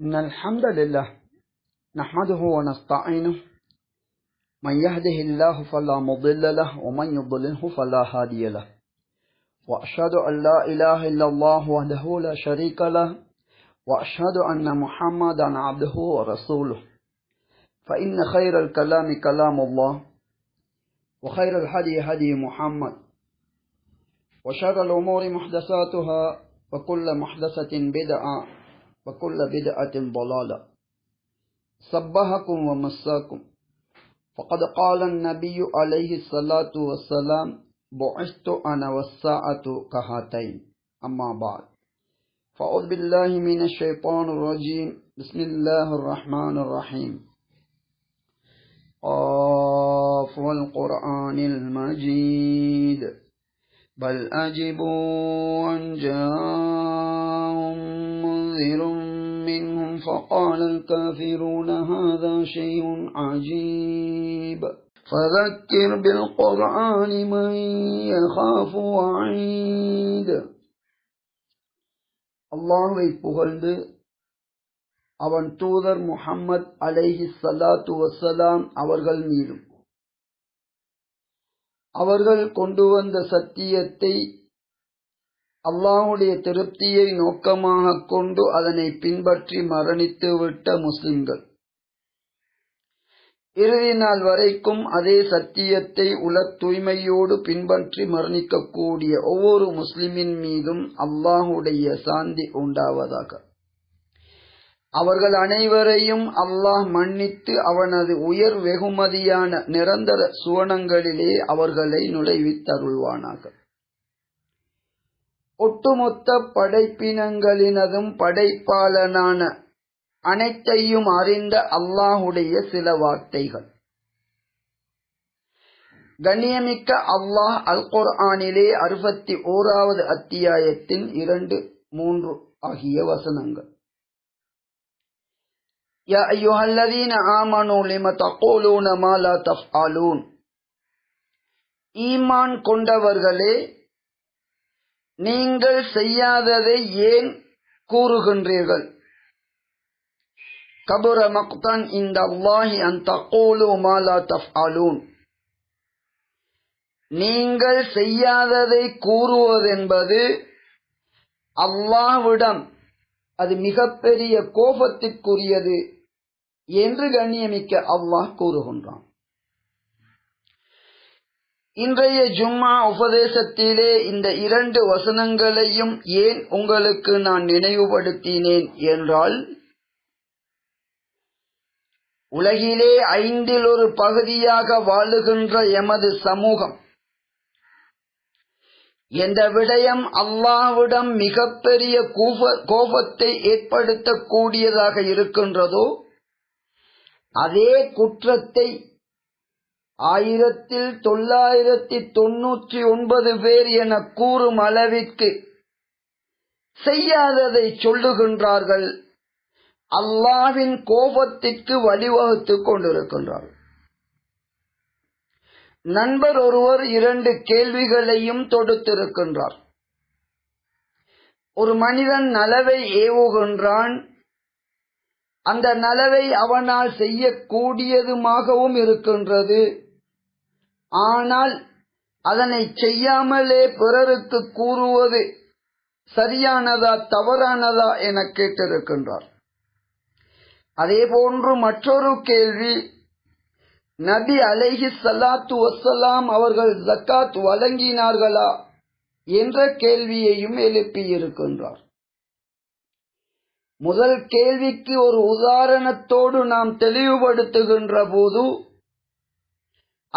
إن الحمد لله نحمده ونستعينه. من يهده الله فلا مضل له ومن يضلله فلا هادي له. وأشهد أن لا إله إلا الله وحده لا شريك له وأشهد أن محمدا عبده ورسوله. فإن خير الكلام كلام الله وخير الهدي هدي محمد وشر الأمور محدثاتها وكل محدثة بدعة. وكل بدعة ضلالة. صبحكم ومساكم. فقد قال النبي عليه الصلاة والسلام بعثت أنا والساعة كهاتين. أما بعد. فأعوذ بالله من الشيطان الرجيم. بسم الله الرحمن الرحيم. قاف والقرآن المجيد. بل أجبوا أن جاءهم منذر منهم فقال الكافرون هذا شيء عجيب فذكر بالقرآن من يخاف وعيد அல்லாஹுவை புகழ்ந்து அவன் தூதர் முஹம்மது அலைஹி சலாத்து வசலாம் அவர்கள் மீதும் அவர்கள் கொண்டு வந்த சத்தியத்தை அல்லாஹுடைய திருப்தியை நோக்கமாக கொண்டு அதனை பின்பற்றி மரணித்துவிட்ட முஸ்லிம்கள். இறுதி நாள் வரைக்கும் அதே சத்தியத்தை உல தூய்மையோடு பின்பற்றி மரணிக்கக்கூடிய ஒவ்வொரு முஸ்லிமின் மீதும் அல்லாஹுடைய சாந்தி உண்டாவதாக. அவர்கள் அனைவரையும் அல்லாஹ் மன்னித்து அவனது உயர் வெகுமதியான நிரந்தர சுவனங்களிலே அவர்களை நுழைவித்தருள்வானாக. ஒட்டுமொத்த படைப்பினங்களினதும் படைப்பாளனான அனைத்தையும் அறிந்த அல்லாஹுடைய சில வார்த்தைகள் கண்ணியமிக்க அல்லாஹ் அல் குர்ஆனிலே அறுபத்தி ஓராவது அத்தியாயத்தின் இரண்டு மூன்று ஆகிய வசனங்கள் يا أيها الذين آمنوا لم تقولون ما لا تفعلون ஈமான் கொண்டவர்களே நீங்கள் செய்யாததை ஏன் கூறுகின்றீர்கள்? கபுர மக்தான் இந்த அல்லாஹி அந்த தகோலு மாலா நீங்கள் செய்யாததை கூறுவதென்பது அல்லாஹ்விடம் அது மிகப்பெரிய கோபத்திற்குரியது என்று கண்ணியமிக்க அல்லாஹ் கூறுகின்றான். இன்றைய ஜும்மா உபதேசத்திலே இந்த இரண்டு வசனங்களையும் ஏன் உங்களுக்கு நான் நினைவுபடுத்தினேன் என்றால் உலகிலே ஐந்தில் ஒரு பகுதியாக வாழுகின்ற எமது சமூகம் எந்த விடயம் அல்லாவிடம் மிகப்பெரிய கோபத்தை ஏற்படுத்தக்கூடியதாக இருக்கின்றதோ அதே குற்றத்தை ஆயிரத்தில் தொள்ளாயிரத்தி தொன்னூற்றி ஒன்பது பேர் என கூறும் அளவிற்கு செய்யாததை சொல்லுகின்றார்கள். அல்லாவின் கோபத்திற்கு வழிவகுத்துக் கொண்டிருக்கின்றார்கள். நண்பர் ஒருவர் இரண்டு கேள்விகளையும் தொடுத்திருக்கின்றார். ஒரு மனிதன் நலவை ஏவுகின்றான். அந்த நலவை அவனால் செய்யக்கூடியதுமாகவும் இருக்கின்றது. ஆனால் அதனை செய்யாமலே பிறருக்கு கூறுவது சரியானதா தவறானதா என கேட்டிருக்கின்றார். அதே போன்று மற்றொரு கேள்வி நபி அலைஹி சலாத்து வசலாம் அவர்கள் ஜக்காத் வழங்கினார்களா என்ற கேள்வியையும் எழுப்பியிருக்கின்றார் முதல் கேள்விக்கு ஒரு உதாரணத்தோடு நாம் தெளிவுபடுத்துகின்ற போது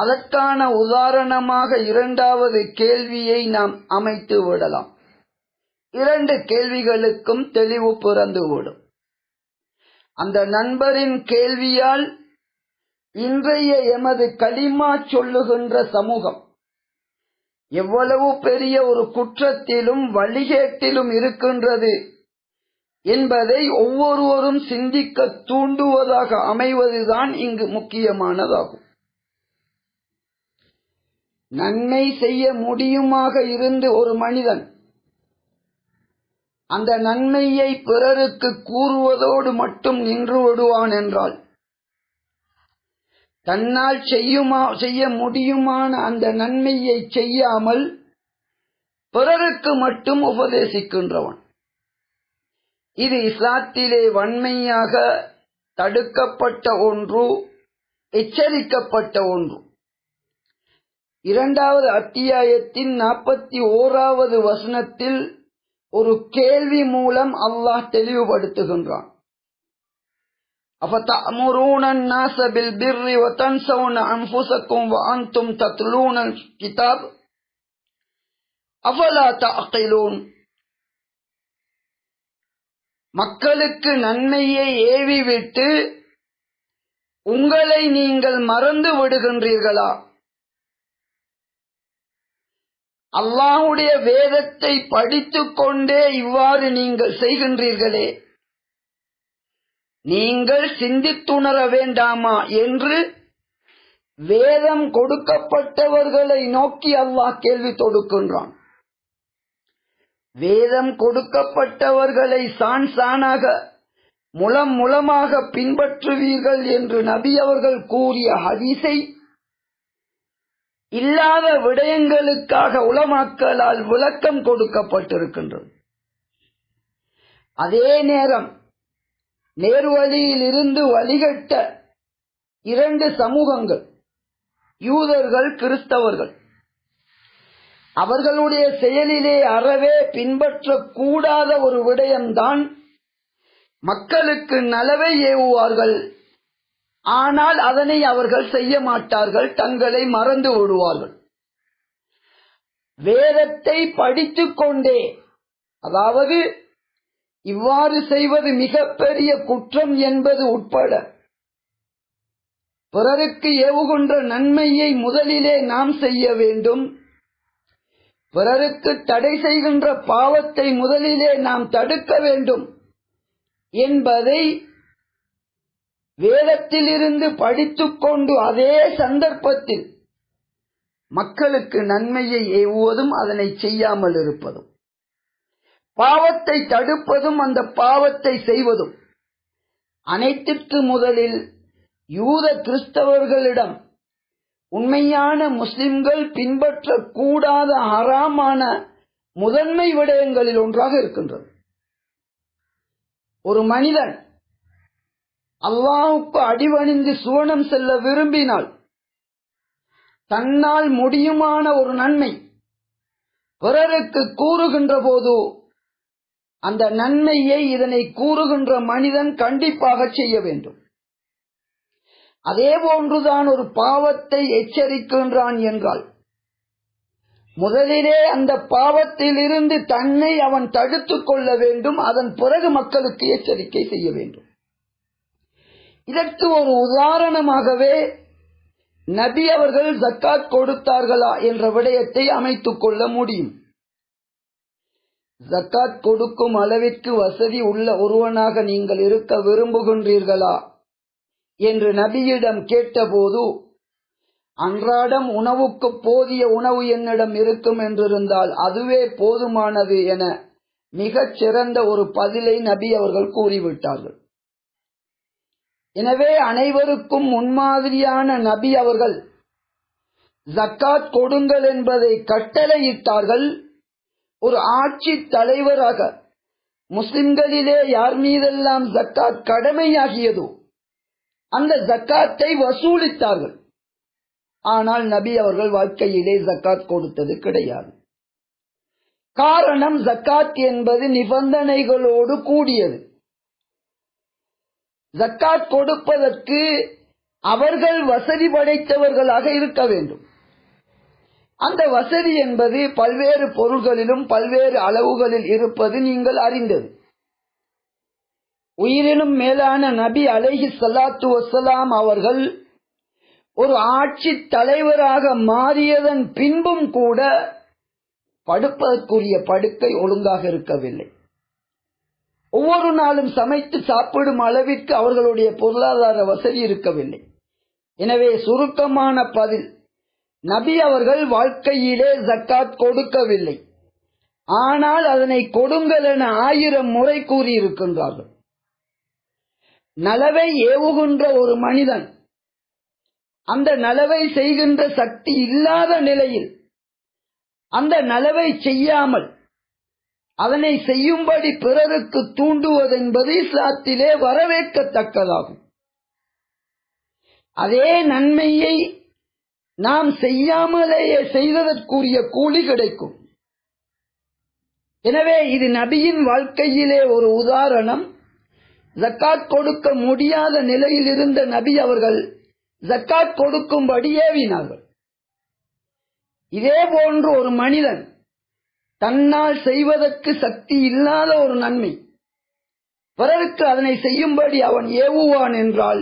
அதற்கான உதாரணமாக இரண்டாவது கேள்வியை நாம் அமைத்து விடலாம். இரண்டு கேள்விகளுக்கும் தெளிவு பிறந்துவிடும் அந்த நண்பரின் கேள்வியால் இன்றைய எமது களிமா சொல்லுகின்ற சமூகம் எவ்வளவு பெரிய ஒரு குற்றத்திலும் வழிகேட்டிலும் இருக்கின்றது என்பதை ஒவ்வொருவரும் சிந்திக்க தூண்டுவதாக அமைவதுதான் இங்கு முக்கியமானதாகும். நன்மை செய்ய முடியுமாக இருந்து ஒரு மனிதன் அந்த நன்மையை பிறருக்கு கூறுவதோடு மட்டும் நின்று விடுவான் என்றால் தன்னால் செய்யுமா செய்ய முடியுமான அந்த நன்மையை செய்யாமல் பிறருக்கு மட்டும் உபதேசிக்கின்றவன். இது இஸ்லாத்திலே வன்மையாக தடுக்கப்பட்ட ஒன்று எச்சரிக்கப்பட்ட ஒன்று. இரண்டாவது அத்தியாயத்தின் நாற்பத்தி ஓராவது வசனத்தில் ஒரு கேள்வி மூலம் அல்லாஹ் தெளிவுபடுத்துகின்றான் أفتأمرون الناس بالبر وتنسون أنفسكم وأنتم تتلون الكتاب أفلا تعقلون மக்களுக்கு நன்மையை ஏவிவிட்டு உங்களை நீங்கள் மறந்து விடுகின்றீர்களா அல்லாஹுடைய வேதத்தை படித்துக் கொண்டே இவ்வாறு நீங்கள் செய்கின்றீர்களே. நீங்கள் சிந்தித்துணர வேண்டாமா என்று வேதம் கொடுக்கப்பட்டவர்களை நோக்கி அல்லாஹ் கேள்வி தொடுக்கின்றான். வேதம் கொடுக்கப்பட்டவர்களை சான் சானாக முலம் முலமாக பின்பற்றுவீர்கள் என்று நபி அவர்கள் கூறிய ஹதீஸை இல்லாத விடயங்களுக்காக உலமாக்களால் விளக்கம் கொடுக்கப்பட்டிருக்கின்றது. அதே நேரம் நேர்வழியில் இருந்து வழிகட்ட இரண்டு சமூகங்கள் யூதர்கள் கிறிஸ்தவர்கள் அவர்களுடைய செயலிலே அறவே பின்பற்றக்கூடாத ஒரு விடயம்தான் மக்களுக்கு நலவை ஏவுவார்கள் ஆனால் அதனை அவர்கள் செய்ய மாட்டார்கள் தங்களை மறந்து விடுவார்கள். வேதத்தை படித்துக் கொண்டே அதாவது இவ்வாறு செய்வது மிகப்பெரிய குற்றம் என்பது உட்பட பிறருக்கு ஏவுகின்ற நன்மையை முதலிலே நாம் செய்ய வேண்டும். பிறருக்கு தடை செய்கின்ற பாவத்தை முதலிலே நாம் தடுக்க வேண்டும் என்பதை வேதத்திலிருந்து படித்துக்கொண்டு அதே சந்தர்ப்பத்தில் மக்களுக்கு நன்மையை ஏவுவதும் அதனை செய்யாமல் இருப்பதும் பாவத்தை தடுப்பதும் அந்த பாவத்தை செய்வதும் அனைத்திற்கு முதலில் யூத கிறிஸ்தவர்களிடம் உண்மையான முஸ்லிம்கள் பின்பற்றக்கூடாத ஹராமான முதன்மை விடயங்களில் ஒன்றாக இருக்கின்றது. ஒரு மனிதன் அல்லாவுக்கு அடிவணிந்து சுவனம் செல்ல விரும்பினால் தன்னால் முடியுமான ஒரு நன்மை பிறருக்கு கூறுகின்ற போது அந்த நன்மையை இதனை கூறுகின்ற மனிதன் கண்டிப்பாக செய்ய வேண்டும். அதே போன்றுதான் ஒரு பாவத்தை எச்சரிக்கின்றான் என்றால் முதலிலே அந்த பாவத்திலிருந்து தன்னை அவன் தடுத்துக் கொள்ள வேண்டும் அதன் பிறகு மக்களுக்கு எச்சரிக்கை செய்ய வேண்டும். இதற்கு ஒரு உதாரணமாகவே நபி அவர்கள் ஜக்காத் கொடுத்தார்களா என்ற விடயத்தை அமைத்துக் கொள்ள முடியும். ஜக்காத் கொடுக்கும் அளவிற்கு வசதி உள்ள ஒருவனாக நீங்கள் இருக்க விரும்புகின்றீர்களா என்று நபியிடம் கேட்டபோது அன்றாடம் உணவுக்கு போதிய உணவு என்னிடம் இருக்கும் என்றிருந்தால் அதுவே போதுமானது என மிகச் சிறந்த ஒரு பதிலை நபி அவர்கள் கூறிவிட்டார்கள். எனவே அனைவருக்கும் முன்மாதிரியான நபி அவர்கள் ஜக்காத் கொடுங்கள் என்பதை கட்டளையிட்டார்கள். ஒரு ஆட்சி தலைவராக முஸ்லிம்களிலே யார் மீதெல்லாம் ஜக்காத் கடமையாகியதோ அந்த ஜக்காத்தை வசூலித்தார்கள். ஆனால் நபி அவர்கள் வாழ்க்கையிலே ஜக்காத் கொடுத்தது கிடையாது. காரணம் ஜக்காத் என்பது நிபந்தனைகளோடு கூடியது. ஜக்காத் கொடுப்பதற்கு அவர்கள் வசதி படைத்தவர்களாக இருக்க வேண்டும். அந்த வசதி என்பது பல்வேறு பொருள்களிலும் பல்வேறு அளவுகளில் இருப்பது நீங்கள் அறிந்தது. உயிரினும் மேலான நபி அலைஹி சல்லாத்து வசலாம் அவர்கள் ஒரு ஆட்சி தலைவராக மாறியதன் பின்பும் கூட படுப்பதற்குரிய படுக்கை ஒழுங்காக இருக்கவில்லை. ஒவ்வொரு நாளும் சமைத்து சாப்பிடும் அளவிற்கு அவர்களுடைய பொருளாதார வசதி இருக்கவில்லை. எனவே சுருக்கமான பதில் நபி அவர்கள் வாழ்க்கையிலே ஜக்காத் கொடுக்கவில்லை. ஆனால் அதனை கொடுங்கள் என ஆயிரம் முறை கூறியிருக்கின்றார்கள். நலவை ஏவுகின்ற ஒரு மனிதன் அந்த நலவை செய்கின்ற சக்தி இல்லாத நிலையில் அந்த நலவை செய்யாமல் அதனை செய்யும்படி பிறருக்கு தூண்டுவதென்பது இஸ்லாத்திலே வரவேற்கத்தக்கதாகும். அதே நன்மையை நாம் செய்யாமலேயே செய்ததற்குரிய கூலி கிடைக்கும். எனவே இது நபியின் வாழ்க்கையிலே ஒரு உதாரணம். ஜக்காத் கொடுக்க முடியாத நிலையில் இருந்த நபி அவர்கள் ஜக்காத் கொடுக்கும்படி ஏவினார்கள். இதே போன்று ஒரு மனிதன் தன்னால் செய்வதற்கு சக்தி இல்லாத ஒரு நன்மை. பிறருக்கு அதனை செய்யும்படி அவன் ஏவுவான் என்றால்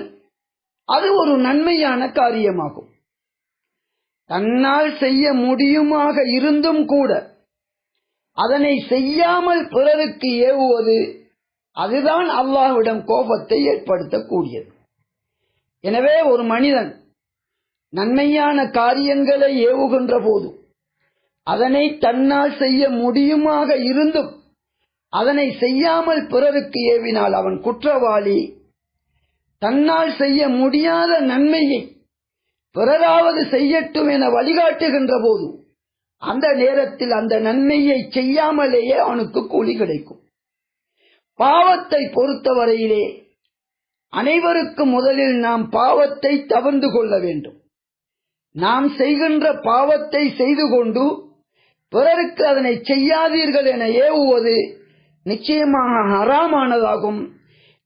அது ஒரு நன்மையான காரியமாகும். தன்னால் செய்ய முடியுமாக இருந்தும் கூட அதனை செய்யாமல் பிறருக்கு ஏவுவது அதுதான் அல்லாஹ்விடம் கோபத்தை ஏற்படுத்தக்கூடியது. எனவே ஒரு மனிதன் நன்மையான காரியங்களை ஏவுகின்ற போதும் அதனை தன்னால் செய்ய முடியுமாக இருந்தும் அதனை செய்யாமல் பிறருக்கு ஏவினால் அவன் குற்றவாளி. தன்னால் செய்ய முடியாத நன்மையை பிறராவது செய்யட்டும் என வழிகாட்டுகின்ற போது அந்த நேரத்தில் அந்த நன்மையை செய்யாமலேயே அவனுக்கு கூலி கிடைக்கும். பாவத்தை பொறுத்தவரையிலே அனைவருக்கு முதலில் நாம் பாவத்தை தவிர்ந்து கொள்ள வேண்டும். நாம் செய்கின்ற பாவத்தை செய்து கொண்டு பிறருக்கு அதனை செய்யாதீர்கள் என ஏவுவது நிச்சயமாக ஹராமானதாகும்.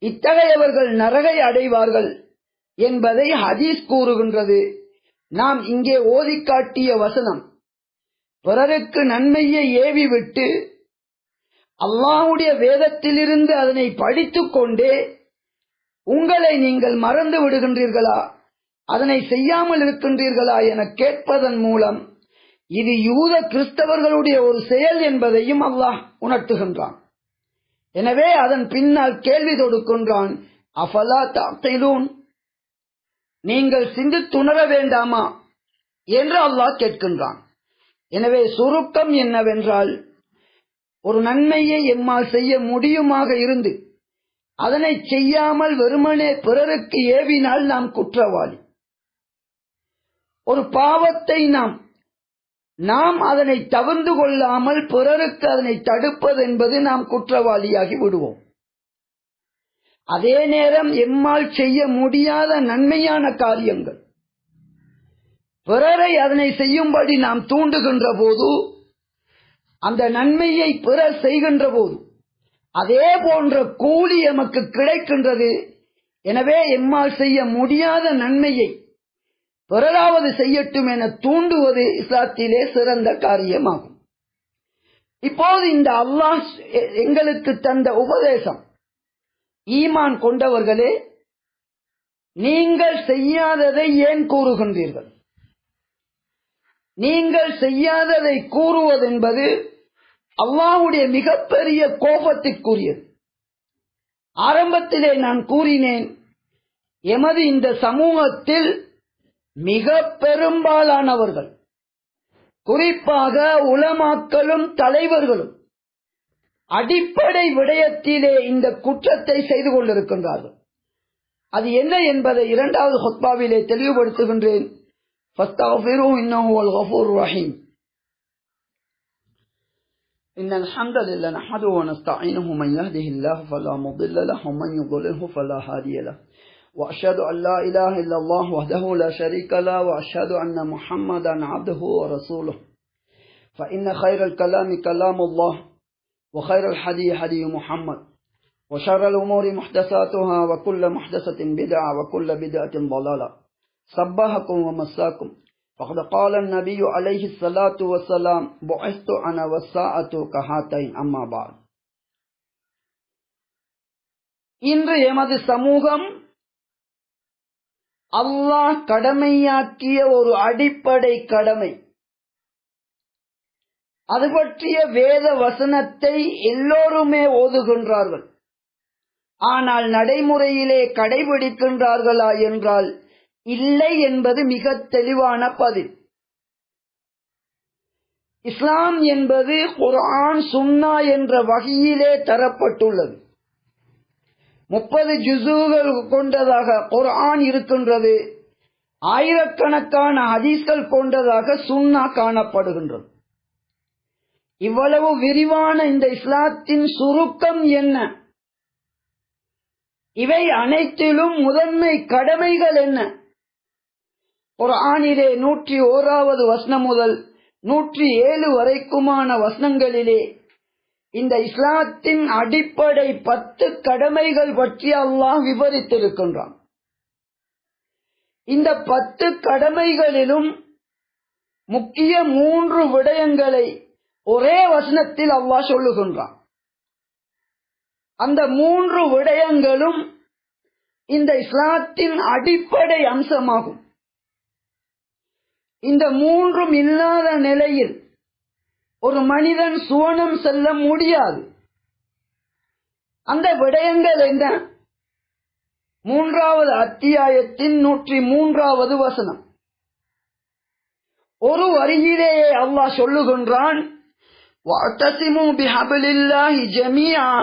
இத்தகையவர்கள் நரகை அடைவார்கள் என்பதை ஹதீஸ் கூறுகின்றது. நாம் இங்கே ஓதி காட்டிய வசனம் பிறருக்கு நன்மையை ஏவி விட்டு வேதத்திலிருந்து அதனை படித்துக்கொண்டே உங்களை நீங்கள் மறந்து விடுகின்றீர்களா? அதனை செய்யாமல் இருக்கின்றீர்களா? என கேட்பதன் மூலம் இது யூத கிறிஸ்தவர்களுடைய ஒரு செயல் என்பதையும் அல்லாஹ் உணர்த்துகின்றான். எனவே அதன் பின்னால் கேள்வி தொடுக்கின்றான் அஃபலா தாத்திலூன் நீங்கள் சிந்தித்துணர வேண்டாமா? என்று அல்லாஹ் கேட்கின்றான். எனவே சுருக்கம் என்னவென்றால் ஒரு நன்மையை எம்மால் செய்ய முடியுமாக இருந்து அதனை செய்யாமல் வெறுமனே பிறருக்கு ஏவினால் நாம் குற்றவாளி. ஒரு பாவத்தை நாம் நாம் அதனை தவிர்ந்து கொள்ளாமல் பிறருக்கு அதனை தடுப்பது என்பது நாம் குற்றவாளியாகி விடுவோம். அதே நேரம் எம்மால் செய்ய முடியாத நன்மையான காரியங்கள். பிறரை அதனை செய்யும்படி நாம் தூண்டுகின்ற போது அந்த நன்மையை பிறர் செய்கின்ற போது அதே போன்ற கூலி எமக்கு கிடைக்கின்றது. எனவே எம்மால் செய்ய முடியாத நன்மையை பிறராவது செய்யட்டும் என தூண்டுவது இஸ்லாத்திலே சிறந்த காரியமாகும். இப்போது இந்த அல்லாஹ் எங்களுக்கு தந்த உபதேசம் ஈமான் கொண்டவர்களே நீங்கள் செய்யாததை ஏன் கூறுகின்றீர்கள்? நீங்கள் செய்யாததை கூறுவதென்பது அல்லாஹுடைய மிகப்பெரிய கோபத்திற்குரியது. ஆரம்பத்திலே நான் கூறினேன் எமது இந்த சமூகத்தில் மிக பெரும்பாலானவர்கள் குறிப்பாக உலமாக்களும் தலைவர்களும் அடிப்படை விடயத்திலே இந்த குற்றத்தை செய்து கொண்டிருக்கின்றார்கள் அது என்ன என்பதை இரண்டாவது ஹொத்பாவிலே தெளிவுபடுத்துகின்றேன் فاستغفروه إنه هو الغفور الرحيم إن الحمد لله نحمده ونستعينه من يهده الله فلا مضل له ومن يضلله فلا هادي له وأشهد أن لا إله إلا الله وحده لا شريك له وأشهد أن محمدا عبده ورسوله. فإن خير الكلام كلام الله وخير الحدي حدي محمد وشر الأمور محدثاتها وكل محدثة بدعة وكل بدعة ضلالة. صباحكم ومساكم. فقد قال النبي عليه الصلاة والسلام بعثت أنا والساعة كهاتين. أما بعد. இன்று எமது சமூகம் அல்லாஹ் கடமையாக்கிய ஒரு அடிப்படை கடமை. அது பற்றிய வேத வசனத்தை எல்லோருமே ஓதுகின்றார்கள். ஆனால் நடைமுறையிலே கடைபிடிக்கின்றார்களா என்றால் இல்லை என்பது மிக தெளிவான பதில். இஸ்லாம் என்பது குர்ஆன் சுன்னா என்ற வகையிலே தரப்பட்டுள்ளது. முப்பது ஜுசுகள் கொண்டதாக குர்ஆன் இருக்கின்றது. ஆயிரக்கணக்கான ஹதீஸ்கள் கொண்டதாக சுன்னா காணப்படுகின்றது. இவ்வளவு விரிவான இந்த இஸ்லாத்தின் சுருக்கம் என்ன? இவை அனைத்திலும் முதன்மை கடமைகள் என்ன? ஒரு ஆணிலே நூற்றி ஓராவது வசனம் முதல் நூற்றி ஏழு வரைக்குமான வசனங்களிலே இந்த இஸ்லாத்தின் அடிப்படை பத்து கடமைகள் பற்றி அல்லாஹ் விவரித்திருக்கின்றான். இந்த பத்து கடமைகளிலும் முக்கிய மூன்று விடயங்களை ஒரே வசனத்தில் அல்லாஹ் சொல்லுகின்றான். அந்த மூன்று விடயங்களும் இந்த இஸ்லாத்தின் அடிப்படை அம்சமாகும். இந்த மூன்றும் இல்லாத நிலையில் ஒரு மனிதன் சுவனம் செல்ல முடியாது அந்த விடயங்கள் என்ன மூன்றாவது அத்தியாயத்தின் நூற்றி மூன்றாவது வசனம் ஒரு வரியிலேயே அல்லாஹ் சொல்லுகின்றான் وَاعْتَصِمُوا بِحَبْلِ اللَّهِ جَمِيعًا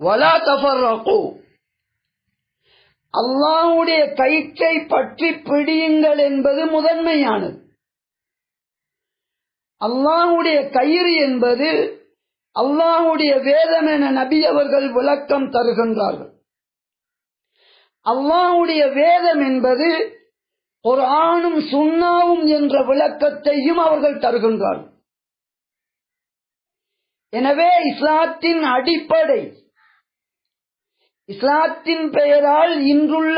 وَلَا تَفَرَّقُوا அல்லாஹ்வுடைய கயிற்றை பற்றி பிடியுங்கள் என்பது முதன்மையானது அல்லாஹுடைய கயிறு என்பது அல்லாஹுடைய வேதம் என நபி அவர்கள் விளக்கம் தருகின்றார்கள். அல்லாஹுடைய வேதம் என்பது ஒரு ஆணும் சுண்ணாவும் என்ற விளக்கத்தையும் அவர்கள் தருகின்றார்கள். எனவே இஸ்லாத்தின் அடிப்படை இஸ்லாத்தின் பெயரால் இன்றுள்ள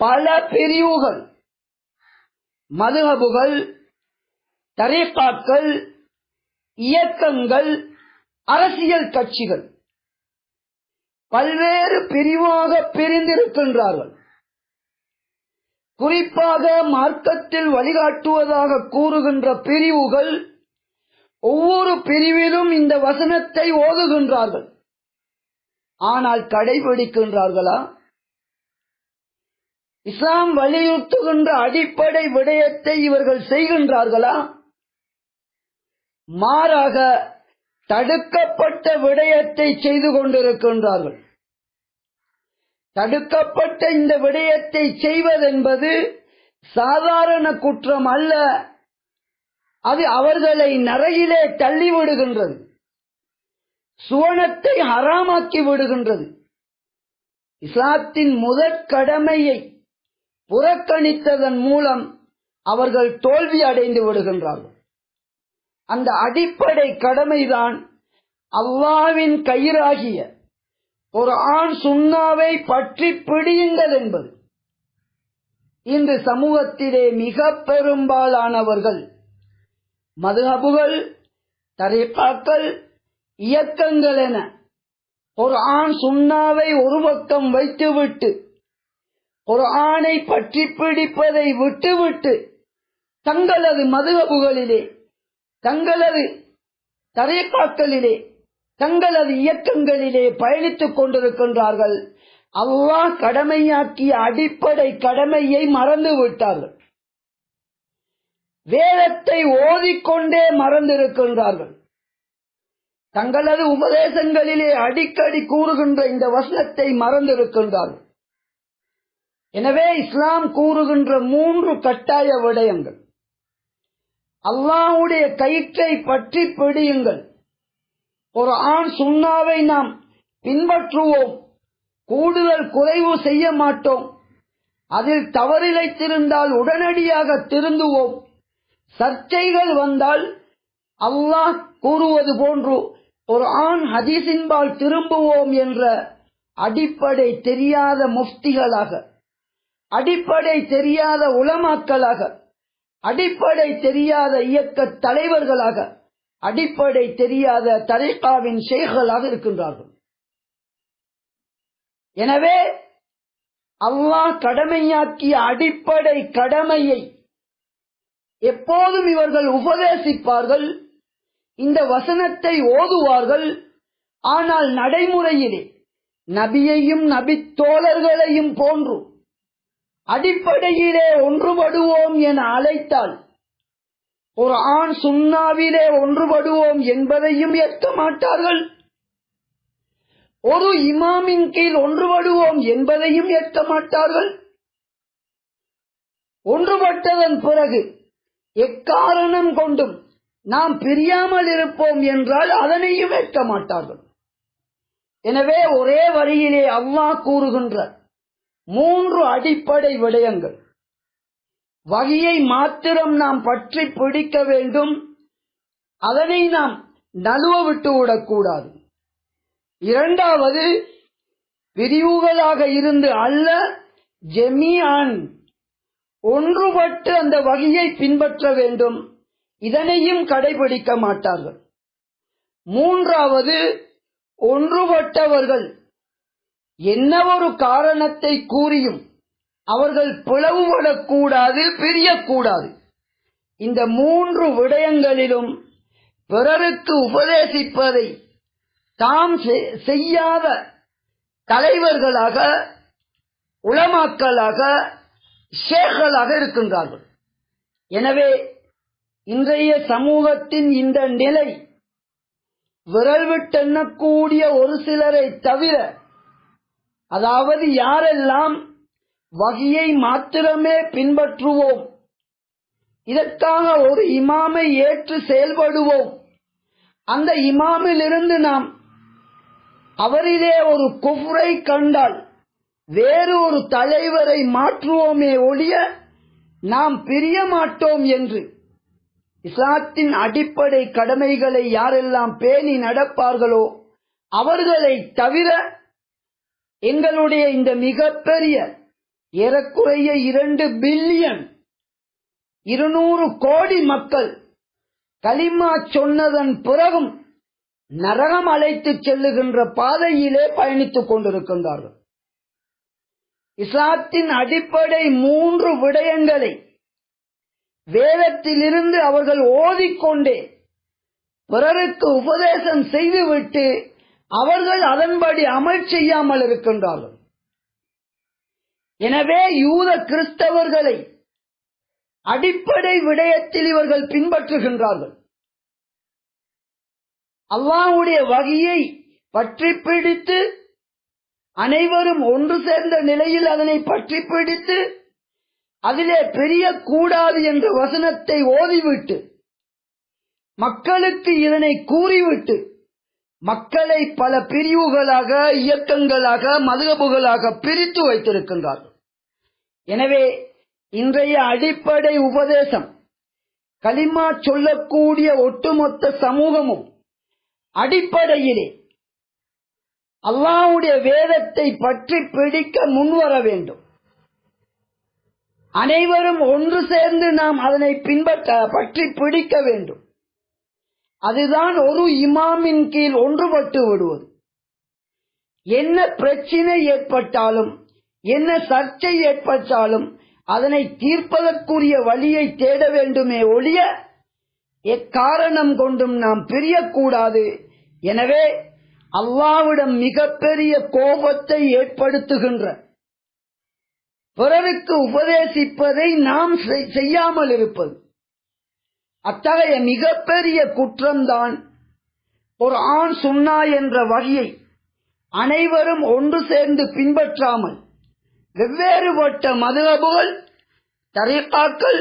பல பிரிவுகள் மதுகபுகள் தரேக்காக்கள் இயக்கங்கள் அரசியல் கட்சிகள். பல்வேறு பிரிவாக பிரிந்திருக்கின்றார்கள். குறிப்பாக மார்க்கத்தில் வழிகாட்டுவதாக கூறுகின்ற பிரிவுகள் ஒவ்வொரு பிரிவிலும் இந்த வசனத்தை ஓதுகின்றார்கள். ஆனால் கடைபிடிக்கின்றார்களா? இஸ்லாம் வலியுறுத்துகின்ற அடிப்படை விடயத்தை இவர்கள் செய்கின்றார்களா? மாறாக தடுக்கப்பட்ட விடயத்தை செய்து கொண்டிருக்கின்றார்கள். தடுக்கப்பட்ட இந்த விடயத்தை செய்வதென்பது சாதாரண குற்றம் அல்ல. அது அவர்களை நரையிலே தள்ளிவிடுகின்றது சுவனத்தை ஹராமாக்கி விடுகின்றது. இஸ்லாத்தின் முதற் கடமையை புறக்கணித்ததன் மூலம் அவர்கள் தோல்வி அடைந்து விடுகின்றார்கள். அந்த அடிப்படை கடமைதான் அல்லாவின் கயிறாகிய ஒரு ஆண் சுண்ணாவை பற்றி பிடியுங்கள் என்பது. இன்று சமூகத்திலே மிக பெரும்பாலானவர்கள் மதுகபுகள் தரீக்காக்கள் இயக்கங்கள் என ஒரு ஆண் சுண்ணாவை ஒரு பக்கம் வைத்துவிட்டு ஒரு ஆணை பற்றி பிடிப்பதை விட்டுவிட்டு தங்களது மதுகபுகளிலே தங்களது தரீக்காக்களிலே தங்களது இயக்கங்களிலே பயணித்துக் கொண்டிருக்கின்றார்கள். அல்லாஹ் கடமையாக்கிய அடிப்படை கடமையை மறந்து விட்டார்கள். வேதத்தை ஓதிக்கொண்டே மறந்திருக்கின்றார்கள். தங்களது உபதேசங்களிலே அடிக்கடி கூறுகின்ற இந்த வசனத்தை மறந்திருக்கின்றார்கள். எனவே இஸ்லாம் கூறுகின்ற மூன்று கட்டாய விடயங்கள். அல்லாஹ்வுடைய கயிற்றை பற்றி பிடியுங்கள். ஒரு ஆண் சுண்ணாவை நாம் பின்பற்றுவோம். கூடுதல் குறைவு செய்ய மாட்டோம். அதில் தவறிழைத்திருந்தால் உடனடியாக திருந்துவோம். சர்ச்சைகள் வந்தால் அல்லாஹ் கூறுவது போன்று ஒரு ஆண் ஹதீஸின்பால் திரும்புவோம் என்ற அடிப்படை தெரியாத முஃப்திகளாக அடிப்படை தெரியாத உளமாக்கலாக அடிப்படை தெரியாத இயக்க தலைவர்களாக அடிப்படை தெரியாத தரிகாவின் செய்களாக இருக்கின்றார்கள். எனவே அல்லாஹ் கடமையாக்கிய அடிப்படை கடமையை எப்போதும் இவர்கள் உபதேசிப்பார்கள் இந்த வசனத்தை ஓதுவார்கள் ஆனால் நடைமுறையிலே நபியையும் நபி தோழர்களையும் போன்று அடிப்படையிலே ஒன்றுபடுவோம் என அழைத்தால் ஒரு ஆண் சுண்ணாவிலே ஒன்றுபடுவோம் என்பதையும் ஏற்க மாட்டார்கள். ஒரு இமாமின் கீழ் ஒன்றுபடுவோம் என்பதையும் ஏற்க மாட்டார்கள். ஒன்றுபட்டதன் பிறகு எக்காரணம் கொண்டும் நாம் பிரியாமல் இருப்போம் என்றால் அதனையும் ஏற்க மாட்டார்கள். எனவே ஒரே வரியிலே அவ்வா கூறுகின்றார் மூன்று அடிப்படை விடயங்கள். வகையை மாத்திரம் நாம் பற்றி பிடிக்க வேண்டும். அதனை நாம் நழுவ விட்டு விடக்கூடாது. இரண்டாவது பிரிவுகளாக இருந்து அல்ல ஜெமியான் ஒன்றுபட்டு அந்த வகையை பின்பற்ற வேண்டும். இதனையும் கடைபிடிக்க மாட்டார்கள். மூன்றாவது ஒன்றுபட்டவர்கள் என்ன ஒரு காரணத்தை கூறியும் அவர்கள் பிளவுபடக்கூடாது பிரியக்கூடாது. இந்த மூன்று விடயங்களிலும் பிறருக்கு உபதேசிப்பதை தாம் செய்யாத தலைவர்களாக உளமாக்களாக ஷேர்களாக இருக்கின்றார்கள். எனவே இன்றைய சமூகத்தின் இந்த நிலை விரல் விட்டெண்ணக்கூடிய ஒரு சிலரை தவிர அதாவது யாரெல்லாம் வகையை மாத்திரமே பின்பற்றுவோம் இதற்காக ஒரு இமாமை ஏற்று செயல்படுவோம். அந்த இமாமிலிருந்து நாம் அவரிலே ஒரு குஃப்ரை கண்டால் வேறு ஒரு தலைவரை மாற்றுவோமே ஒழிய நாம் பிரிய மாட்டோம் என்று. இஸ்லாத்தின் அடிப்படை கடமைகளை யாரெல்லாம் பேணி நடப்பார்களோ அவர்களை தவிர எங்களுடைய இந்த மிகப்பெரிய ஏறக்குறைய இரண்டு பில்லியன் இருநூறு கோடி மக்கள் களிமா சொன்னதன் பிறகும் நரகம் அழைத்து செல்லுகின்ற பாதையிலே பயணித்துக் கொண்டிருக்கின்றார்கள். இஸ்லாத்தின் அடிப்படை மூன்று விடயங்களை வேதத்திலிருந்து அவர்கள் ஓதிக்கொண்டே பிறருக்கு உபதேசம் செய்துவிட்டு அவர்கள் அதன்படி அமல் செய்யாமல் இருக்கின்றார்கள். எனவே யூத கிறிஸ்தவர்களை அடிப்படை விடயத்தில் இவர்கள் பின்பற்றுகின்றார்கள். அல்லாவுடைய வகையை பற்றி பிடித்து அனைவரும் ஒன்று சேர்ந்த நிலையில் அதனை பற்றி பிடித்து அதிலே பெரிய கூடாது என்ற வசனத்தை ஓதிவிட்டு மக்களுக்கு இதனை கூறிவிட்டு மக்களை பல பிரிவுகளாக இயக்கங்களாக மதுகபுகளாக பிரித்து வைத்திருக்கின்றார்கள் எனவே இன்றைய அடிப்படை உபதேசம் களிமா சொல்லக்கூடிய ஒட்டுமொத்த சமூகமும் அடிப்படையிலே அல்லாவுடைய வேதத்தை பற்றி பிடிக்க முன்வர வேண்டும். அனைவரும் ஒன்று சேர்ந்து நாம் அதனை பின்பற்ற பற்றி பிடிக்க வேண்டும். அதுதான் ஒரு இமாமின் கீழ் ஒன்றுபட்டு விடுவது. என்ன பிரச்சனை ஏற்பட்டாலும் என்ன சர்ச்சை ஏற்பட்டாலும் அதனை தீர்ப்பதற்குரிய வழியை தேட வேண்டுமே ஒழிய எக்காரணம் கொண்டும் நாம் பிரியக்கூடாது. எனவே அல்லாவிடம் மிகப்பெரிய கோபத்தை ஏற்படுத்துகின்ற பிறருக்கு உபதேசிப்பதை நாம் செய்யாமல் இருப்பது. அத்தகைய மிகப்பெரிய குற்றம்தான் ஒரு ஆண் சுண்ணா என்ற வகையை அனைவரும் ஒன்று சேர்ந்து பின்பற்றாமல் வெவ்வேறுபட்ட மதுகபுகள் தரிகாக்கள்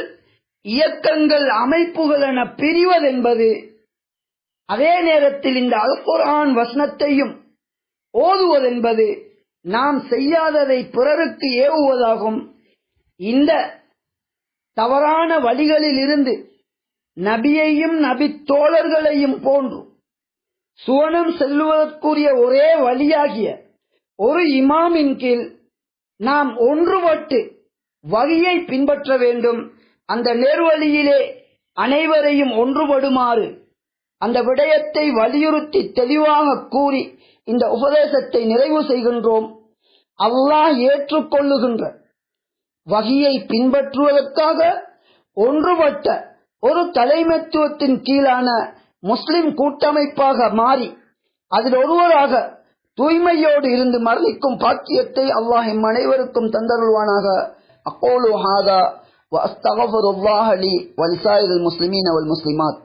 இயக்கங்கள் அமைப்புகள் என பிரிவதென்பது அதே நேரத்தில் இந்த அல்குரான் வசனத்தையும் ஓதுவதென்பது நாம் செய்யாததை பிறருக்கு ஏவுவதாகும். இந்த தவறான வழிகளில் இருந்து நபியையும் நபி தோழர்களையும் போன்று சுவனம் செல்வதற்குரிய ஒரே வழியாகிய ஒரு இமாமின் கீழ் நாம் ஒன்றுபட்டு வகையை பின்பற்ற வேண்டும். அந்த நேர்வழியிலே அனைவரையும் ஒன்றுபடுமாறு அந்த விடயத்தை வலியுறுத்தி தெளிவாக கூறி இந்த உபதேசத்தை நிறைவு செய்கின்றோம். அல்லாஹ் ஏற்றுக்கொள்ளுகின்ற வகையை பின்பற்றுவதற்காக ஒன்றுபட்ட ஒரு தலைமைத்துவத்தின் கீழான முஸ்லிம் கூட்டமைப்பாக மாறி அதில் ஒருவராக தூய்மையோடு இருந்து மரணிக்கும் பாக்கியத்தை அல்லாஹ் எம் அனைவருக்கும் தந்தருள்வானாக அக்கோலு ஹாதா وأستغفر الله لي ولسائر المسلمين والمسلمات